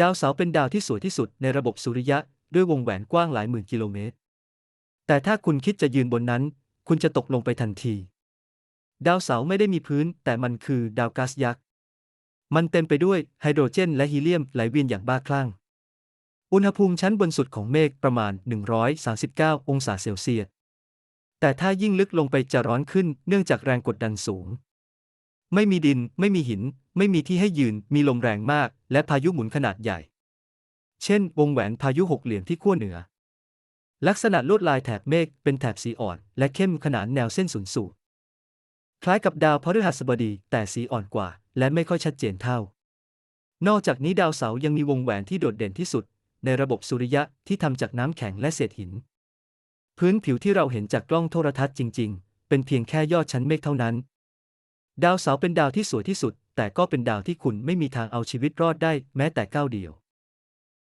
ดาวเสาร์เป็นดาวที่สวยที่สุดในระบบสุริยะด้วยวงแหวนกว้างหลายหมื่นกิโลเมตร แต่ถ้าคุณคิดจะยืนบนนั้น คุณจะตกลงไปทันที ดาวเสาร์ไม่ได้มีพื้น แต่มันคือดาวก๊าซยักษ์ มันเต็มไปด้วยไฮโดรเจน และฮีเลียมไหลเวียนอย่างบ้าคลั่ง อุณหภูมิชั้นบนสุดของเมฆประมาณ 139 องศาเซลเซียส แต่ถ้ายิ่งลึกลงไปจะร้อนขึ้นเนื่องจากแรงกดดันสูง ไม่มีดิน ไม่มีหิน ไม่มีที่ให้ยืน มีลมแรงมาก และพายุหมุนขนาดใหญ่ เช่น วงแหวนพายุหกเหลี่ยมที่ขั้วเหนือ ลักษณะลวดลายแถบเมฆเป็นแถบสีอ่อน และเข้มขนานแนวเส้นศูนย์สูตรคล้ายกับดาวพฤหัสบดีแต่สีอ่อนกว่า และไม่ค่อยชัดเจนเท่า นอกจากนี้ดาวเสาร์ยังมีวงแหวนที่โดดเด่นที่สุด ในระบบสุริยะที่ทำจากน้ำแข็งและเศษหิน พื้นผิวที่เราเห็นจากกล้องโทรทัศน์จริง ๆ เป็นเพียงแค่ยอดชั้นเมฆเท่านั้น ดาวเสาร์เป็นดาวที่สวยที่สุด แต่ก็เป็นดาวที่คุณไม่มีทางเอาชีวิตรอดได้แม้แต่ก้าวเดียว